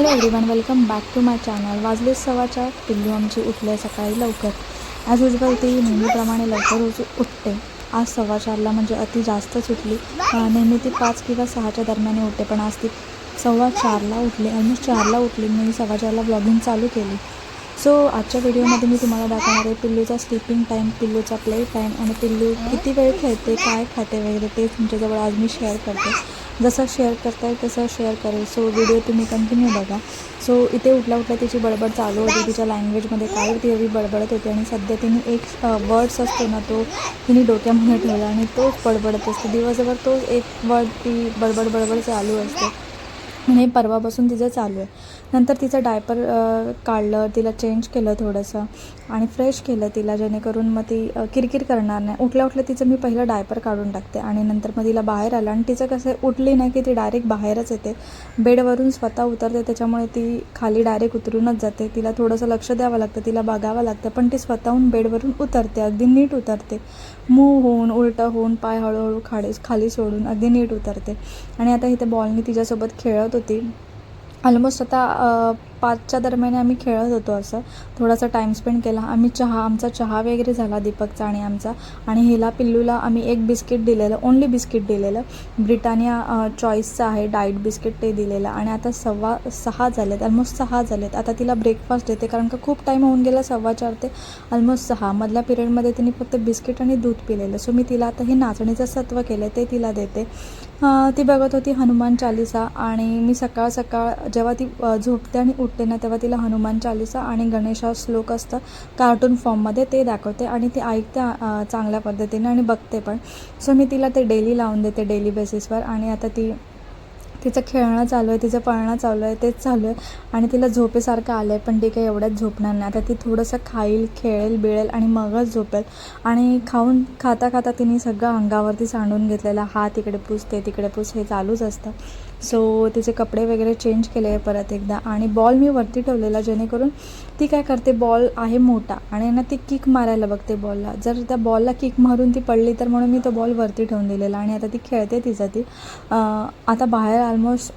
Hello everyone welcome back to my channel वाजले सव्वाच्या पिल्लू आमची उठले सकाळी लवकर. ॲज युजल ती नेहमीप्रमाणे लवकर उठते. आज सव्वा चारला म्हणजे अति जास्तच उठली नेहमी ती पाच किंवा सहाच्या दरम्यान उठते पण आज ती सव्वा चारला उठली. ऑलमोस्ट चारला उठली. मी सव्वा चारला ब्लॉगिंग चालू केली. सो आजच्या व्हिडिओमध्ये मी तुम्हाला दाखवणार आहे पिल्लूचा स्लीपिंग टाईम पिल्लूचा प्ले टाईम आणि पिल्लू किती वेळ खेळते काय खाते वगैरे ते तुमच्याजवळ आज मी शेअर करते. जसं शेअर करता येईल तसं शेअर करेल. सो व्हिडिओ तुम्ही कंटिन्यू बघा. सो इथे उठल्या उठल्या तिची बडबड चालू होती. तिच्या लँग्वेजमध्ये काय ती हवी बडबडत होती. आणि सध्या तिने एक वर्ड्स असतो ना तो तिने डोक्यामध्ये ठेवला आणि तोच बडबडत असतो. दिवसभर तो एक वर्ड ती बडबड बडबड चालू असते. आणि परवापासून तिचं चालू आहे. नंतर तिचं डायपर काढलं तिला चेंज केलं थोडंसं आणि फ्रेश केलं तिला जेणेकरून मग ती किरकिर करणार नाही. उठल्या उठल्या तिचं मी पहिलं डायपर काढून टाकते आणि नंतर मग तिला बाहेर आलं आणि तिचं कसं आहे, उठली नाही की ती डायरेक्ट बाहेरच येते. बेडवरून स्वतः उतरते त्याच्यामुळे ती खाली डायरेक्ट उतरूनच जाते. तिला थोडंसं लक्ष द्यावं लागतं तिला बघावं लागतं पण ती स्वतःहून बेडवरून उतरते अगदी नीट उतरते. मूव होऊन उलटं होऊन पाय हळूहळू खाडे खाली सोडून अगदी नीट उतरते. आणि आता इथे बॉलनी तिच्यासोबत खेळत होती. ऑलमोस्ट आता पाचच्या दरम्यान आम्ही खेळत होतो असं. थोडासा टाईम स्पेंड केला. आम्ही चहा आमचा चहा वगैरे झाला दीपकचा आणि आमचा. आणि हिला पिल्लूला आम्ही एक बिस्किट दिलेलं ओन्ली बिस्किट दिलेलं. ब्रिटानिया चॉईसचं आहे डाईट बिस्किट ते दिलेलं. आणि आता सव्वा सहा झालेत ऑलमोस्ट सहा झालेत. आता तिला ब्रेकफास्ट देते कारण का खूप टाईम होऊन गेला सव्वा चार ते ऑलमोस्ट सहा. मधल्या पिरियडमध्ये तिने फक्त बिस्किट आणि दूध पिलेलं. सो मी तिला आता हे नाचणीचं सत्व केलं ते तिला देते. ती बघत होती हनुमान चालिसा. आणि मी सकाळ सकाळ जेव्हा ती झोपते आणि उठते ना तेव्हा तिला हनुमान चालिसा आणि गणेशा श्लोक असतं कार्टून फॉर्ममध्ये ते दाखवते आणि ती ऐकते चांगल्या पद्धतीने आणि बघते पण. सो मी तिला ते डेली लावून देते डेली बेसिसवर आणि आता ती तिचं खेळणं चालू आहे तिचं पळणं चालू आहे तेच चालू आहे. आणि तिला झोपेसारखं आलं आहे पण ती काही एवढ्याच झोपणार नाही. आता ती थोडंसं खाईल खेळेल बिळेल आणि मगच झोपेल. आणि खाऊन खाता खाता तिने सगळं अंगावरती सांडून घेतलेलं हा तिकडे पूस ते तिकडे पूस हे चालूच असतं. सो तिचे कपडे वगैरे चेंज केले आहे परत एकदा. आणि बॉल मी वरती ठेवलेला जेणेकरून ती काय करते बॉल आहे मोठा आणि ना ती किक मारायला बघते बॉलला जर त्या बॉलला किक मारून ती पडली तर म्हणून मी तो बॉल वरती ठेवून दिलेला आणि आता ती खेळते तिचा ती. आता बाहेर ऑलमोस्ट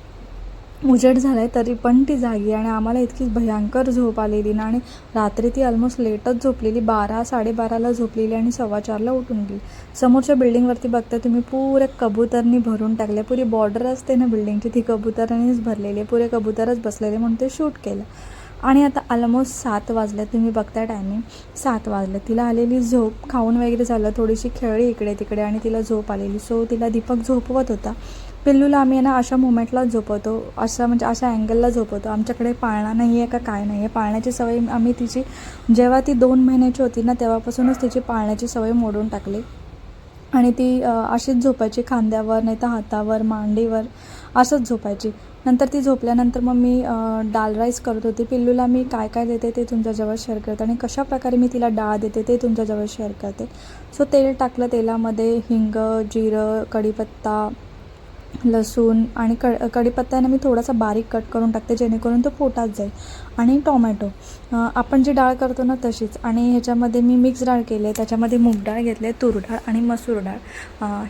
उजेड झाला आहे तरी पण ती जागी आणि आम्हाला इतकी भयंकर झोप आलेली ना. आणि रात्री ती ऑलमोस्ट लेटच झोपलेली. बारा साडेबाराला झोपलेली आणि सव्वा चारला उठून गेली. समोरच्या बिल्डिंगवरती बघता तुम्ही पुरे कबुतरनी भरून टाकले. पुरी बॉर्डर असते ना बिल्डिंगची ती कबूतरांनीच भरलेली पुरे कबुतरच बसलेले म्हणून ते शूट केलं. आणि आता ऑलमोस्ट सात वाजले. तुम्ही बघताय टायमिंग सात वाजले. तिला आलेली झोप खाऊन वगैरे झालं. थोडीशी खेळली इकडे तिकडे आणि तिला झोप आलेली. सो तिला दीपक झोपवत होता. पिल्लूला आम्ही ना अशा मुमेंटला झोपवतो असं म्हणजे अशा अँगलला झोपवतो. आमच्याकडे पाळणा नाही आहे का काय नाही आहे? पाळण्याची सवय आम्ही तिची जेव्हा ती दोन महिन्याची होती ना तेव्हापासूनच तिची पाळण्याची सवय मोडून टाकली. आणि ती अशीच झोपायची खांद्यावर नाही तर हातावर मांडीवर असंच झोपायची. नंतर ती झोपल्यानंतर मग मी डाळ राईस करत होती. पिल्लूला मी काय काय देते ते तुमच्याजवळ शेअर करते आणि कशा प्रकारे मी तिला डाळ देते ते तुमच्याजवळ शेअर करते. सो तेल टाकलं तेलामध्ये हिंग जिरं कढीपत्ता लसूण आणि क कढीपत्त्यानं मी थोडासा बारीक कट करून टाकते जेणेकरून तो पोटात जाईल. आणि टोमॅटो. आपण जी डाळ करतो ना तशीच. आणि ह्याच्यामध्ये मी मिक्स डाळ केली आहे. त्याच्यामध्ये मूग डाळ घेतली आहे तूर डाळ आणि मसूर डाळ.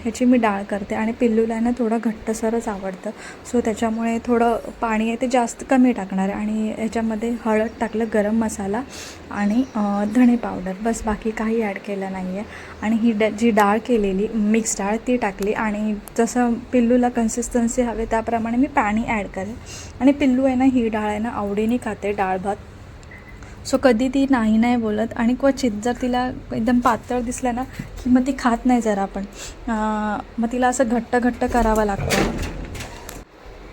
ह्याची मी डाळ करते. आणि पिल्लूला ना थोडं घट्टसरच आवडतं. सो त्याच्यामुळे थोडं पाणी आहे ते जास्त कमी टाकणार आहे. आणि ह्याच्यामध्ये हळद टाकलं गरम मसाला आणि धणे पावडर. बस बाकी काही ॲड केलं नाही आहे आणि ही ड जी डाळ केलेली मिक्स डाळ ती टाकली. आणि जसं पिल्लूला कन्सिस्टन्सी हवे त्याप्रमाणे मी पाणी ॲड करेन. आणि पिल्लू आहे ना ही डाळ आहे ना आवडीने खाते डाळ भात. सो कधी ती नाही नाही बोलत आणि क्वचित जर तिला एकदम पातळ दिसलं ना की मग ती खात नाही जरा पण. मग तिला असं घट्ट घट्ट करावं लागतं.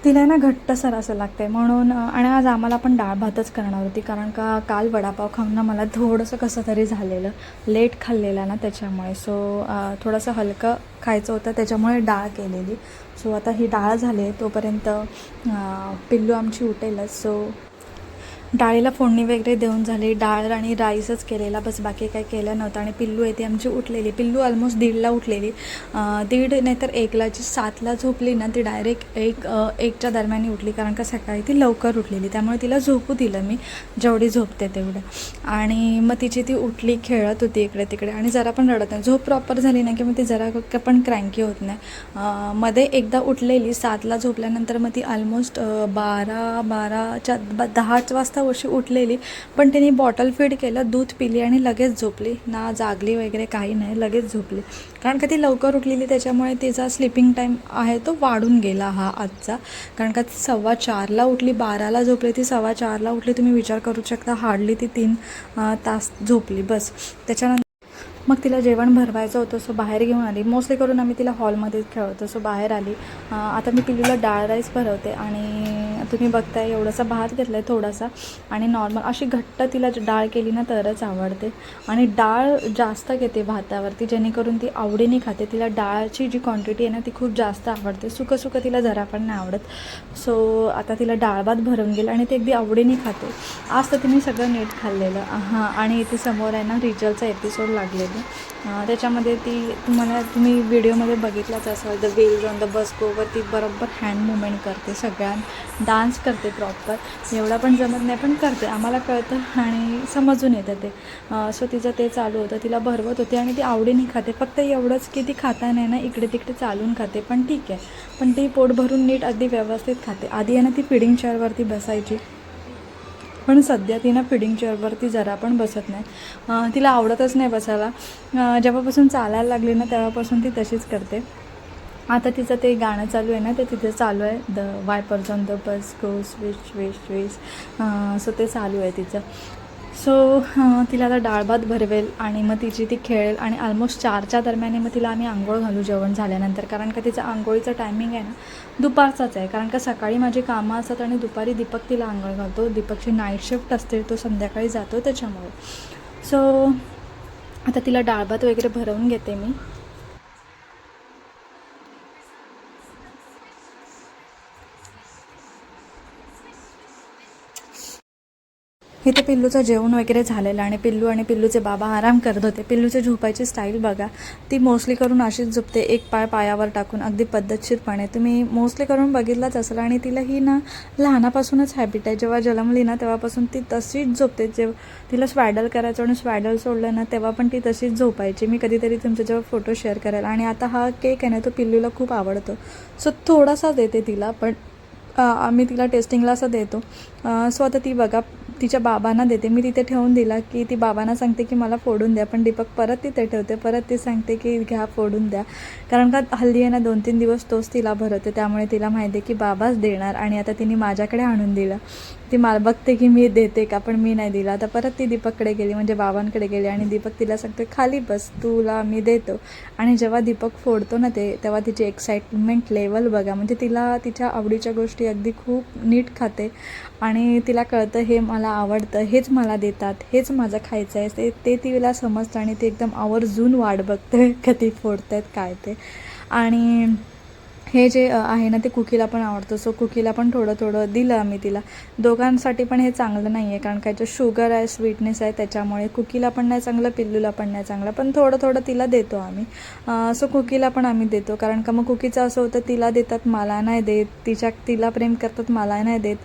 तिला ना ना घट्टसर असं लागते म्हणून आणि आज आम्हाला पण डाळ भातच करणार होती कारण का काल वडापाव खाऊन ना मला थोडंसं कसं तरी झालेलं. लेट खाल्लेला ना त्याच्यामुळे. सो थोडंसं हलकं खायचं होतं त्याच्यामुळे डाळ केलेली. सो आता ही डाळ झाली आहे तोपर्यंत पिल्लू आमची उठेलच. सो डाळीला फोडणी वगैरे देऊन झाली. डाळ आणि राईसच केलेला. बस बाकी काही केलं नव्हतं. आणि पिल्लू आहे ती आमची उठलेली. पिल्लू ऑलमोस्ट दीडला उठलेली. दीड नाहीतर एकला. जी सातला झोपली ना ती डायरेक्ट एक एकच्या दरम्यान उठली. कारण का सकाळी ती लवकर उठलेली. त्यामुळे तिला झोपू दिलं मी. जेवढी झोपते तेवढं. आणि मग तिची ती उठली खेळत होती इकडे तिकडे. आणि जरा पण रडत नाही. झोप प्रॉपर झाली नाही की मग ती जरा पण क्रँकी होत नाही. मध्ये एकदा उठलेली. सातला झोपल्यानंतर मग ती ऑलमोस्ट बारा बाराच्या ब दहाच वाजता वर्षी उठलेली पण तिने बॉटल फीड केलं दूध पिली आणि लगेच झोपली. ना जागली वगैरे काही नाही लगेच झोपली. कारण का ती लवकर उठलेली त्याच्यामुळे तिचा स्लिपिंग टाईम आहे तो वाढून गेला हा आजचा. कारण का ती सव्वा चारला उठली बाराला झोपली. ती सव्वा चारला उठली तुम्ही विचार करू शकता हार्डली ती तीन तास झोपली बस. त्याच्यानंतर मग तिला जेवण भरवायचं होतं सो बाहेर घेऊन आली. मोस्टली करून आम्ही तिला हॉलमध्येच खेळवतो सो बाहेर आली. आता मी पिलूला डाळ राईस भरवते आणि तुम्ही बघताय एवढासा भात घेतला आहे थोडासा आणि नॉर्मल अशी घट्ट तिला डाळ केली ना तरच आवडते. आणि डाळ जास्त घेते भातावरती जेणेकरून ती आवडीने खाते. तिला डाळची जी क्वांटिटी आहे ना ती खूप जास्त आवडते. सुकं तिला जरा पण नाही आवडत. सो आता तिला डाळ भात भरून गेलं आणि ती अगदी आवडीने खाते. आज तर तिने सगळं नीट खाल्लेलं. हां आणि इथे समोर आहे ना रिजलचा एपिसोड लागलेला. त्याच्यामध्ये ती तुम्हाला तुम्ही व्हिडिओमध्ये बघितलंच असाल the wheels on the bus go round ती बरोबर हँड मुवमेंट करते सगळ्यां डान्स करते प्रॉपर. एवढा पण जमत नाही पण करते. आम्हाला कळतं आणि समजून येतं ते. सो तिचं ते चालू होतं. तिला भरवत होती आणि ती आवडीने खाते. फक्त एवढंच की ती खाता नाही ना इकडे तिकडे चालून खाते. पण ठीक आहे. पण ती पोट भरून नीट अगदी व्यवस्थित खाते. आधी आहे ना ती फिडिंग चेअरवरती बसायची. पण सध्या ती ना फिडिंग चेअरवरती जरा पण बसत नाही. तिला आवडतच नाही बसायला. जेव्हापासून चालायला लागली ना तेव्हापासून ती तशीच करते. आता तिचं ते गाणं चालू आहे ना ते तिथे चालू आहे. The wipers on the bus go wish wish wish so ते चालू आहे तिचं. सो तिला आता डाळ भात भरवेल आणि मग तिची ती खेळेल आणि ऑलमोस्ट चारच्या दरम्यान मग तिला आम्ही आंघोळ घालू जेवण झाल्यानंतर. कारण का तिचं आंघोळीचं टायमिंग आहे ना दुपारचाच आहे. कारण का सकाळी माझी कामं असतात आणि दुपारी दीपक तिला आंघोळ घालतो. दीपकची नाईट शिफ्ट असते तो संध्याकाळी जातो त्याच्यामुळे. सो आता तिला डाळ भात वगैरे भरवून घेते मी. इथे पिल्लूचं जेवण वगैरे झालेलं आणि पिल्लू आणि पिल्लूचे बाबा आराम करत होते. पिल्लूचे झोपायची स्टाईल बघा. ती मोस्टली करून अशीच झोपते. एक पाय पायावर टाकून अगदी पद्धतशीरपणे. तुम्ही मोस्टली करून बघितलंच असेल आणि तिला ही ना लहानापासूनच हॅबिट आहे. जेव्हा जन्मली ना तेव्हापासून ती तशीच झोपते. जेव्हा तिला स्वॅडल करायचं आणि स्वॅडल सोडलं ना तेव्हा पण ती तशीच झोपायची. मी कधीतरी तुमच्या जेव्हा फोटो शेअर करेल आणि आता हा केक आहे ना तो पिल्लूला खूप आवडतो. सो थोडासा देते तिला पण आम्ही तिला टेस्टिंगला असं देतो. सो आता ती बघा तिच्या बाबांना देते. मी तिथे ठेवून दिला की ती बाबांना सांगते की मला फोडून द्या पण दीपक परत तिथे ठेवते. परत ती सांगते की घ्या फोडून द्या. कारण का हल्ली आहे ना दोन तीन दिवस तोच तिला भरवते. त्यामुळे तिला माहिती आहे की बाबाच देणार आणि आता तिने माझ्याकडे आणून दिलं. ती मला बघते की मी देते का पण मी नाही दिला. तर परत ती दीपककडे गेली म्हणजे बाबांकडे गेली आणि दीपक तिला सांगते खाली बस तुला मी देतो. आणि जेव्हा दीपक फोडतो ना ते तेव्हा तिची एक्साइटमेंट लेवल बघा. म्हणजे तिला तिच्या आवडीच्या गोष्टी अगदी खूप नीट खाते. आणि तिला कळतं हे मला आवडतं हेच मला देतात हेच माझं खायचं आहे ते ते तिला समजतं आणि ती एकदम आवर्जून वाट बघते कधी फोडत आहेत काय ते. आणि हे जे आहे ना ते कुकीला पण आवडतं. सो कुकीला पण थोडं थोडं दिलं आम्ही तिला. दोघांसाठी पण हे चांगलं नाही आहे कारण काय जे शुगर आहे स्वीटनेस आहे त्याच्यामुळे कुकीला पण नाही चांगलं पिल्लूला पण नाही चांगलं. पण थोडं थोडं तिला देतो आम्ही. सो कुकीला पण आम्ही देतो कारण का मग कुकीचं असं होतं तिला देतात मला नाही देत. तिच्या तिला प्रेम करतात मला नाही देत.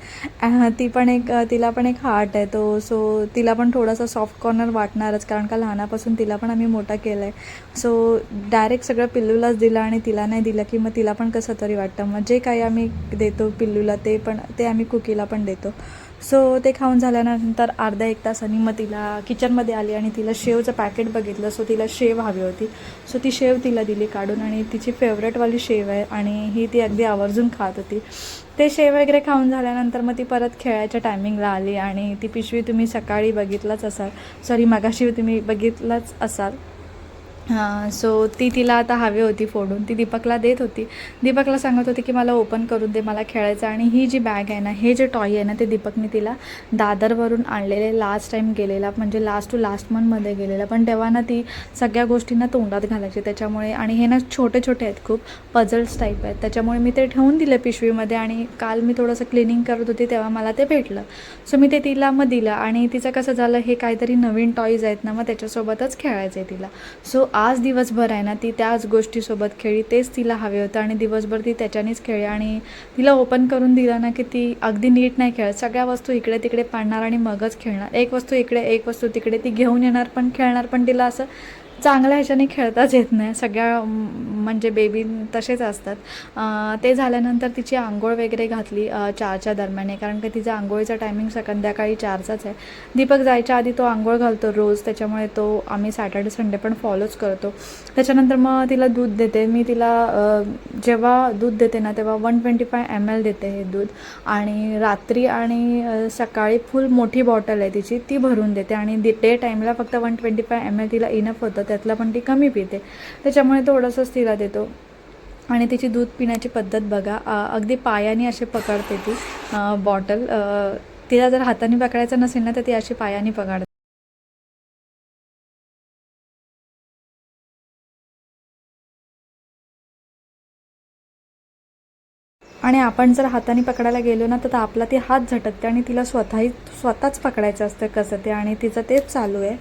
ती पण एक तिला पण एक हार्ट आहे तो. सो तिला पण थोडासा सॉफ्ट कॉर्नर वाटणारच कारण का लहानापासून तिला पण आम्ही मोठा केला आहे सो डायरेक्ट सगळं पिल्लूलाच दिलं आणि तिला नाही दिलं की मग तिला पण कसं तरी वाटतं. मग जे काही आम्ही देतो पिल्लूला ते पण ते आम्ही कुकीला पण देतो. सो ते खाऊन झाल्यानंतर अर्धा एक तासांनी मग तिला किचनमध्ये आली आणि तिला शेवचं पॅकेट बघितलं. सो तिला शेव हवी होती. सो ती शेव तिला दिली काढून आणि तिची फेवरेटवाली शेव आहे आणि ही ती अगदी आवर्जून खात होती. ते शेव वगैरे खाऊन झाल्यानंतर मग ती परत खेळायच्या टायमिंगला आली आणि ती पिशवी तुम्ही सकाळी बघितलंच असाल. सॉरी मगाशी तुम्ही बघितलंच असाल. सो ती तिला आता हवी होती फोडून. ती दीपकला देत होती. दीपकला सांगत होती की मला ओपन करून दे मला खेळायचं. आणि ही जी बॅग आहे ना हे जे टॉय आहे ना ते दीपकने तिला दादरवरून आणलेले लास्ट टाईम गेलेला म्हणजे लास्ट टू लास्ट मंथमध्ये गेलेला. पण तेव्हा ना ती सगळ्या गोष्टींना तोंडात घालायची त्याच्यामुळे. आणि हे ना छोटे छोटे आहेत खूप पझल्स टाईप आहेत. त्याच्यामुळे मी ते ठेवून दिलं पिशवीमध्ये आणि काल मी थोडंसं क्लिनिंग करत होती तेव्हा मला ते भेटलं. सो मी ते तिला मग दिलं आणि तिचं कसं झालं हे काहीतरी नवीन टॉईज आहेत ना मग त्याच्यासोबतच खेळायचं आहे तिला. सो आज दिवसभर आहे ना ती त्याच गोष्टीसोबत खेळी तेच तिला हवे होतं आणि दिवसभर ती त्याच्यानेच खेळली आणि तिला ओपन करून दिलं ना की ती अगदी नीट नाही खेळत. सगळ्या वस्तू इकडे तिकडे पाडणार आणि मगच खेळणार. एक वस्तू इकडे एक वस्तू तिकडे ती घेऊन येणार पण खेळणार पण तिला असं चांगल्या ह्याच्याने खेळताच येत नाही. सगळ्या म्हणजे बेबी तसेच असतात. ते झाल्यानंतर तिची आंघोळ वगैरे घातली चारच्या दरम्याने. कारण की तिचा आंघोळीचा टायमिंग संध्याकाळी चारचाच आहे. दीपक जायच्या आधी तो आंघोळ घालतो रोज. त्याच्यामुळे तो आम्ही सॅटर्डे संडे पण फॉलोच करतो. त्याच्यानंतर मग तिला दूध देते. मी तिला जेव्हा दूध देते ना तेव्हा one twenty five M L देते हे दूध. आणि रात्री आणि सकाळी फुल मोठी बॉटल आहे तिची. ती भरून देते. आणि डे टाईमला फक्त one twenty five M L तिला इनफ होतं. त्यातला पण ती कमी पिते. त्याच्यामुळे थोडंसंच तिला देतो आणि तिची दूध पिण्याची पद्धत बघा अगदी पायाने असे पकडते ती बॉटल. तिला जर हाताने पकडायचं नसेल ना तर ती अशी पायाने पकडते आणि आपण जर हाताने पकडायला गेलो ना तर आपला ती हात झटकते आणि तिला स्वतःही स्वतःच पकडायचं असतं कसं ते आणि तिचं तेच चालू आहे.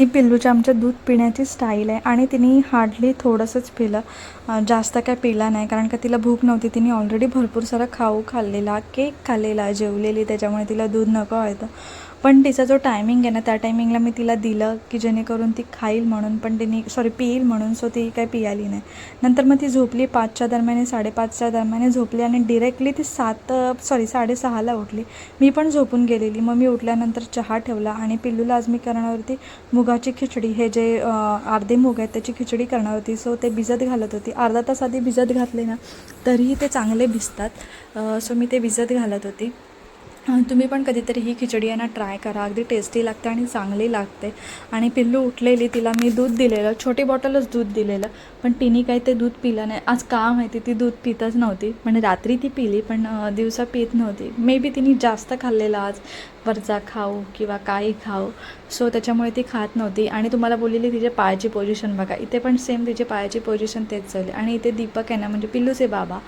ही पिल्लूच्या आमच्या दूध पिण्याची स्टाईल आहे आणि तिने हार्डली थोडंसंच पिलं. जास्त काय पिला नाही कारण का तिला भूक नव्हती. तिने ऑलरेडी भरपूर सारा खाऊ खाल्लेला केक खाल्लेला जेवलेली त्याच्यामुळे तिला दूध नको व्हायचं. पण तिचा जो टायमिंग आहे ना त्या टायमिंगला मी तिला दिलं की जेणेकरून ती खाईल म्हणून पण तिने सॉरी पिईल म्हणून सो ती काही पियाली नाही. नंतर मग ती झोपली पाचच्या दरम्याने साडेपाचच्या दरम्याने झोपली आणि डिरेक्टली ती सात सॉरी साडेसहाला उठली. मी पण झोपून गेलेली. मग मी उठल्यानंतर चहा ठेवला आणि पिल्लूला आज मी करणार होती मुगाची खिचडी हे जे अर्धे मूग आहेत त्याची खिचडी करणार होती. सो ते भिजत घालत होती. अर्धा तास आधी भिजत घातले ना तरीही ते चांगले भिजतात. सो मी ते भिजत घालत होती. तुम्ही पण कधीतरी ही खिचडी आहे ना ट्राय करा. अगदी टेस्टी लागते आणि चांगली लागते. आणि पिल्लू उठलेली तिला मी दूध दिलेलं. छोटी बॉटलच दूध दिलेलं पण तिने काही ते दूध पिलं नाही. आज का माहिती ती दूध पितच नव्हती. म्हणजे रात्री ती पिली पण दिवसा पित नव्हती. मे बी तिने जास्त खाल्लेलं आज. वरचा खाऊ किंवा काही खाऊ. सो त्याच्यामुळे ती खात नव्हती. आणि तुम्हाला बोललेली तिच्या पायाची पोझिशन बघा. इथे पण सेम तिच्या पायाची पोझिशन तेच चालली. आणि इथे दीपक आहे ना म्हणजे पिल्लूचे बाबा.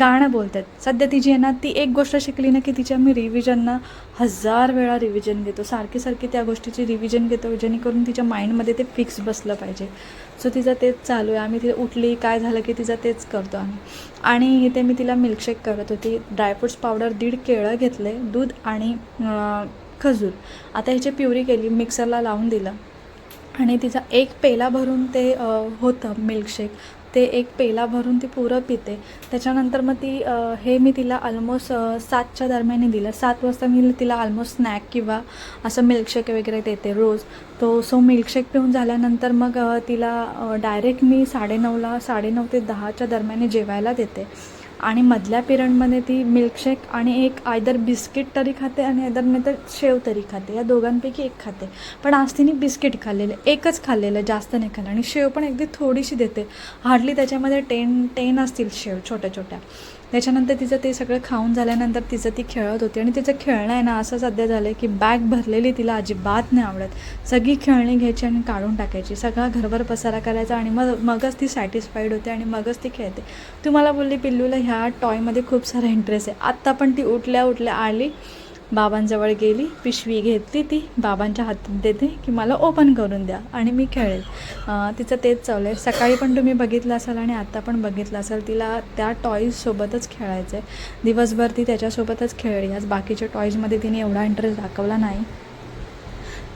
गाणं बोलतात. सध्या तिची आहे ना ती एक गोष्ट शिकली ना की तिच्या मी रिव्हिजनना हजार वेळा रिव्हिजन घेतो. सारखी सारखी त्या गोष्टीची रिव्हिजन घेतो जेणेकरून तिच्या माइंडमध्ये ते फिक्स बसलं पाहिजे. सो तिचं तेच चालू आहे. आम्ही तिला उठली काय झालं की तिचं तेच करतो आम्ही. आणि इथे मी तिला मिल्कशेक करत होती. ड्रायफ्रुट्स पावडर दीड केळं घेतले दूध आणि खजूर. आता ह्याची प्युरी केली मिक्सरला लावून दिलं. आणि तिचा एक पेला भरून ते होतं मिल्कशेक ते एक पेला भरून ती पुरं पिते. त्याच्यानंतर मग ती हे मी तिला ऑलमोस्ट सातच्या दरम्यान दिलं. सात वाजता मी तिला ऑलमोस्ट स्नॅक किंवा असं मिल्कशेक वगैरे देते रोज. तो सो मिल्कशेक पिऊन झाल्यानंतर मग तिला डायरेक्ट मी साडेनऊला साडेनऊ ते दहाच्या दरम्यान जेवायला देते. आणि मधल्या पिरियडमध्ये ती मिल्कशेक आणि एक आयदर बिस्किट तरी खाते आणि आयदर नाही तर शेव तरी खाते. या दोघांपैकी एक खाते. पण आज तिने बिस्किट खाल्लेलं एकच खाल्लेलं जास्त नाही खाल्लं. आणि शेव पण अगदी थोडीशी देते. हार्डली त्याच्यामध्ये टेन टेन असतील शेव छोट्या छोट्या त्याच्यानंतर तिचं ते सगळं खाऊन झाल्यानंतर तिचं ती खेळत होती. आणि तिचं खेळणं आहे ना असं सध्या झालं आहे की बॅग भरलेली तिला अजिबात नाही आवडत. सगळी खेळणी घ्यायची आणि काढून टाकायची. सगळा घरभर पसारा करायचा आणि मग मगच ती सॅटिस्फाईड होते आणि मगच ती खेळते. तुम्हाला बोलली पिल्लूला ह्या टॉयमध्ये खूप सारा इंटरेस्ट आहे. आत्ता पण ती उठल्या उठल्या आली. बाबांजवळ गेली पिशवी घेतली ती बाबांच्या हातात देते की मला ओपन करून द्या आणि मी खेळेल. तिचं तेच चालू आहे. सकाळी पण तुम्ही बघितलं असाल आणि आत्ता पण बघितलं असाल तिला त्या टॉईजसोबतच खेळायचं आहे दिवसभर ती त्याच्यासोबतच खेळली. आज बाकीच्या टॉईजमध्ये तिने एवढा इंटरेस्ट दाखवला नाही.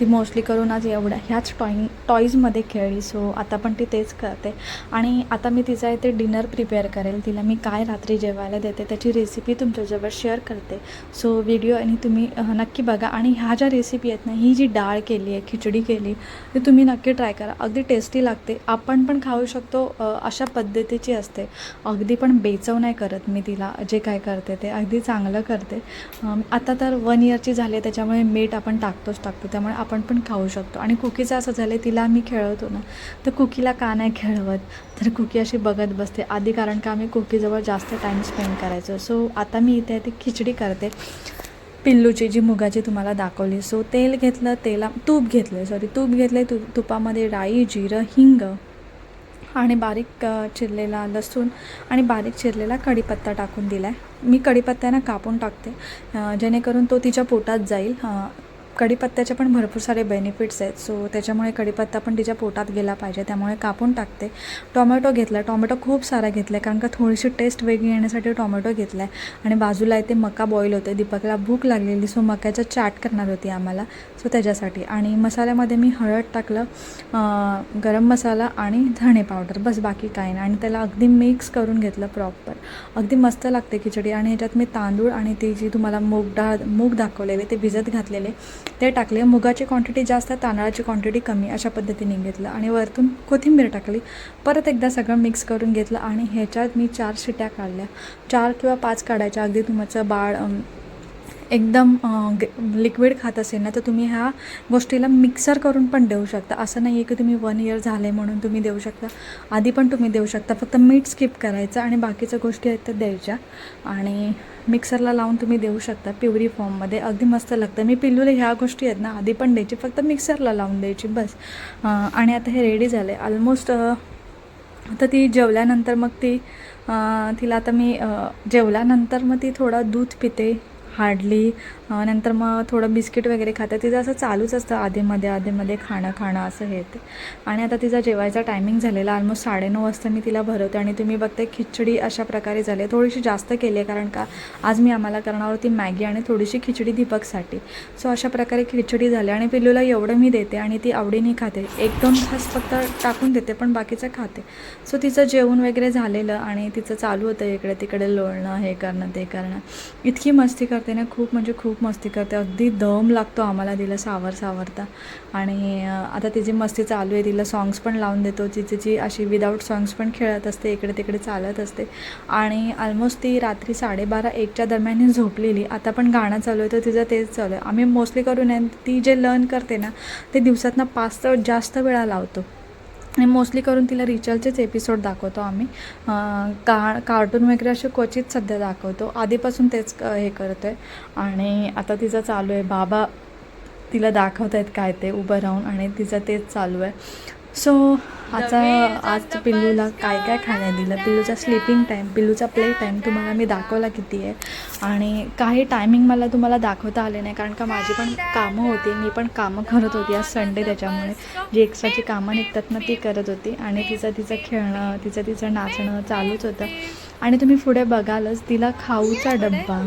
ती मोस्टली करून आज एवढ्या ह्याच टॉईंग टॉईजमध्ये खेळली सो आता पण ती तेच करते. आणि आता मी तिचा इथे डिनर प्रिपेअर करेल तिला मी काय रात्री जेवायला देते त्याची रेसिपी तुमच्याजवळ शेअर करते. सो व्हिडिओ आणि तुम्ही नक्की बघा. आणि ह्या ज्या रेसिपी आहेत ना ही जी डाळ केली आहे खिचडी केली ती तुम्ही नक्की ट्राय करा. अगदी टेस्टी लागते. आपण पण खाऊ शकतो अशा पद्धतीची असते. अगदी पण बेचव नाही करत मी तिला जे काय करते ते. अगदी चांगलं करते. आता तर वन इयरची झाली आहे त्याच्यामुळे मीठ आपण टाकतोच टाकतो. त्यामुळे आपण पण खाऊ शकतो. आणि कुकीचं असं झालं आहे तिला मी खेळवतो ना तर कुकीला का नाही खेळवत? तर कुकी अशी बघत बसते. आधी कारण का आम्ही कुकीजवळ जास्त टाईम स्पेंड करायचो. सो आता मी इथे ती खिचडी करते. पिल्लूची जी मुगाची तुम्हाला दाखवली. सो तेल घेतलं तेला तूप घेतलं सॉरी तूप घेतले तू तुपामध्ये राई जिरं हिंग आणि बारीक चिरलेला लसूण आणि बारीक चिरलेला कढीपत्ता टाकून दिला आहे मी कढीपत्त्यानं कापून टाकते जेणेकरून तो तिच्या पोटात जाईल. कढीपत्त्याचे पण भरपूर सारे बेनिफिट्स आहेत. सो त्याच्यामुळे कढीपत्ता पण तिच्या पोटात गेला पाहिजे. त्यामुळे कापून टाकते. टोमॅटो घेतला टोमॅटो खूप सारा घेतला आहे कारण का थोडीशी टेस्ट वेगळी येण्यासाठी टोमॅटो घेतला आहे आणि बाजूला इथे मका बॉईल होते दीपकला भूक लागलेली. सो मक्याचं चाट करणार होती आम्हाला. सो त्याच्यासाठी. आणि मसाल्यामध्ये मी हळद टाकलं गरम मसाला आणि धणे पावडर बस बाकी काही नाही. आणि त्याला अगदी मिक्स करून घेतलं प्रॉपर अगदी मस्त लागते खिचडी. आणि ह्याच्यात मी तांदूळ आणि ती जी तुम्हाला मूग डाळ मूग दाखवलेले ते भिजत घातलेले ते टाकले. मुगाची क्वांटिटी जास्त तांदळाची क्वांटिटी कमी अशा पद्धतीने घेतलं. आणि वरतून कोथिंबीर टाकली. परत एकदा सगळं मिक्स करून घेतलं आणि ह्याच्यात मी चार शिट्या काढल्या. चार किंवा पाच काढायच्या. अगदी तुमचं बाळ एकदम लिक्विड खात असेल ना तर तुम्ही ह्या गोष्टीला मिक्सर करून पण देऊ शकता. असं नाही आहे की तुम्ही वन इयर झाले म्हणून तुम्ही देऊ शकता. आधी पण तुम्ही देऊ शकता. फक्त मीठ स्किप करायचं आणि बाकीच्या गोष्टी आहेत त्या द्यायच्या. आणि मिक्सरला लावून तुम्ही देऊ शकता प्युरी फॉर्ममध्ये अगदी मस्त लागतं. मी पिल्लूला ह्या गोष्टी आहेत ना आधी पण द्यायची. फक्त मिक्सरला लावून द्यायची बस. आणि आता हे रेडी झालं आहे ऑलमोस्ट आता ती जेवल्यानंतर मग ती तिला आता मी जेवल्यानंतर मग ती थोडं दूध पिते. हार्डली नंतर मग थोडं बिस्किट वगैरे खाते. तिचं असं चालूच असतं आधीमध्ये आधीमध्ये खाणं खाणं असं हे ते. आणि आता तिचा जेवायचा टायमिंग झालेला ऑलमोस्ट साडेनऊ वाजता मी तिला भरवते आणि तुम्ही बघते खिचडी अशा प्रकारे झाली आहे. थोडीशी जास्त केली आहे कारण का आज मी आम्हाला करणार होती मॅगी आणि थोडीशी खिचडी दीपकसाठी. सो अशा प्रकारे खिचडी झाली आणि पिल्लूला एवढं मी देते आणि ती आवडीने खाते. एक दोन खास फक्त टाकून देते पण बाकीचं खाते. सो तिचं जेवण वगैरे झालेलं आणि तिचं चालू होतं इकडे तिकडे लोळणं हे करणं ते करणं. इतकी मस्ती करते ना खूप म्हणजे खूप मस्ती करते. अगदी दम लागतो आम्हाला तिला सावर सावरता. आणि आता तिची मस्ती चालू आहे तिला सॉंग्स पण लावून देतो. तिची जी अशी विदाऊट सॉंग्स पण खेळत असते इकडे तिकडे चालत असते. आणि ऑलमोस्ट ती रात्री साडेबारा एकच्या दरम्यान ही झोपलेली. आता पण गाणं चालू आहे तर तिचं तेच चालू आहे. आम्ही मोस्टली करून आहे ती जे लर्न करते ना ते दिवसातनं पाच तर जास्त वेळा लावतो. आणि मोस्टली करून तिला रिचलचेच एपिसोड दाखवतो आम्ही. का कार्टून वगैरे असे क्वचित सध्या दाखवतो. आधीपासून तेच क- हे करतो आहे आणि आता तिचं चालू आहे. बाबा तिला दाखवत आहेत काय ते उभं राहून आणि तिचं तेच चालू आहे. सो आता आज पिल्लूला काय काय खायला दिलं? पिल्लूचा स्लीपिंग टाईम पिल्लूचा प्ले टाईम तुम्हाला मी दाखवला किती आहे. आणि काही टायमिंग मला तुम्हाला दाखवता आले नाही कारण का माझी पण कामं होती मी पण कामं करत होती आज संडे त्याच्यामुळे. जी एक्स्ट्राची कामं निघतात ना ती करत होती. आणि तिचं तिचं खेळणं तिचं तिचं नाचणं चालूच होतं. आणि तुम्ही पुढे बघालच तिला खाऊचा डब्बा.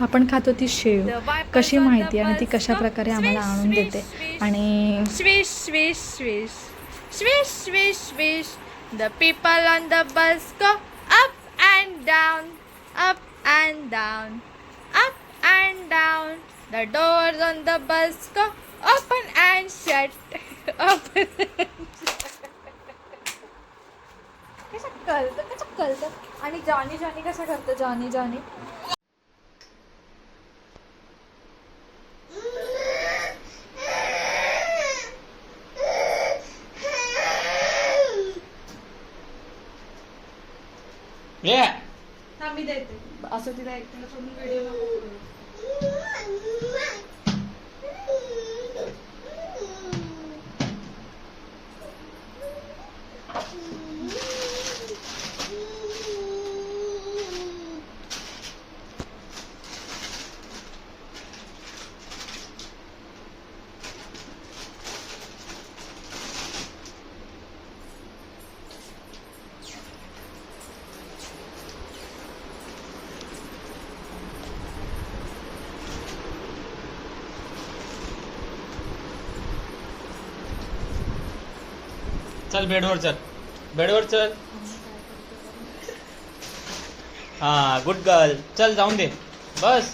आपण खातो ती शेव. कशी माहिती आणि ती कशा प्रकारे आम्हाला आणून देते. आणि Swish, swish, swish. Swish, swish, swish. The people on the bus go up and down, up and down, up and down. The doors on the bus go open and shut. Open and कसं कळतं कसं कळतं आणि Johnny Johnny कसं करतं Johnny Johnny असं तिला एकट्याला सोडून व्हिडिओ चल बेडवर चल. बेडवर चल. हा गुड गर्ल चल जाऊन दे. बस.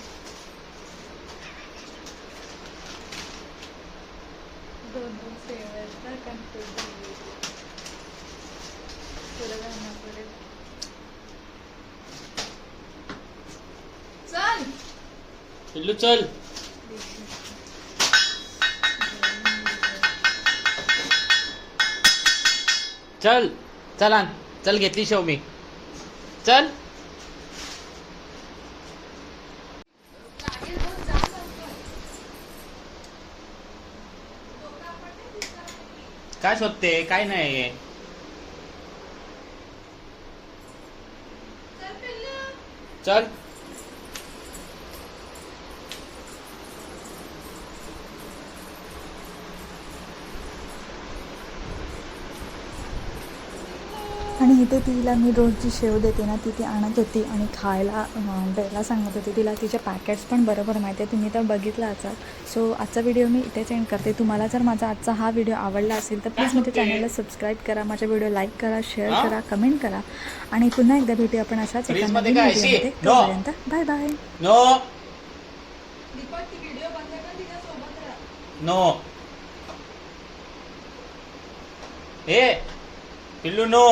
चल. पिल्लू चल. चल चल आण. चल घेतली शेव मी. चल. काय शोधते? काय नाही चल. आणि इथे तिला मी रोज जी शेव देते ना ती ती आणत होती आणि खायला द्यायला सांगत होती. तिला तिचे पॅकेट्स पण बरोबर माहिती आहे. तुम्ही तर बघितलं असाल. सो आजचा व्हिडिओ मी इथेच एंड करते. तुम्हाला जर माझा आजचा हा व्हिडिओ आवडला असेल तर प्लीज माझ्या चॅनलला सबस्क्राईब करा. माझ्या व्हिडिओ लाईक करा शेअर? करा कमेंट करा. आणि पुन्हा एकदा भेटू आपण अशाच एका नवीन? व्हिडिओमध्ये. तोपर्यंत बाय बाय नो ए पिल्लू नो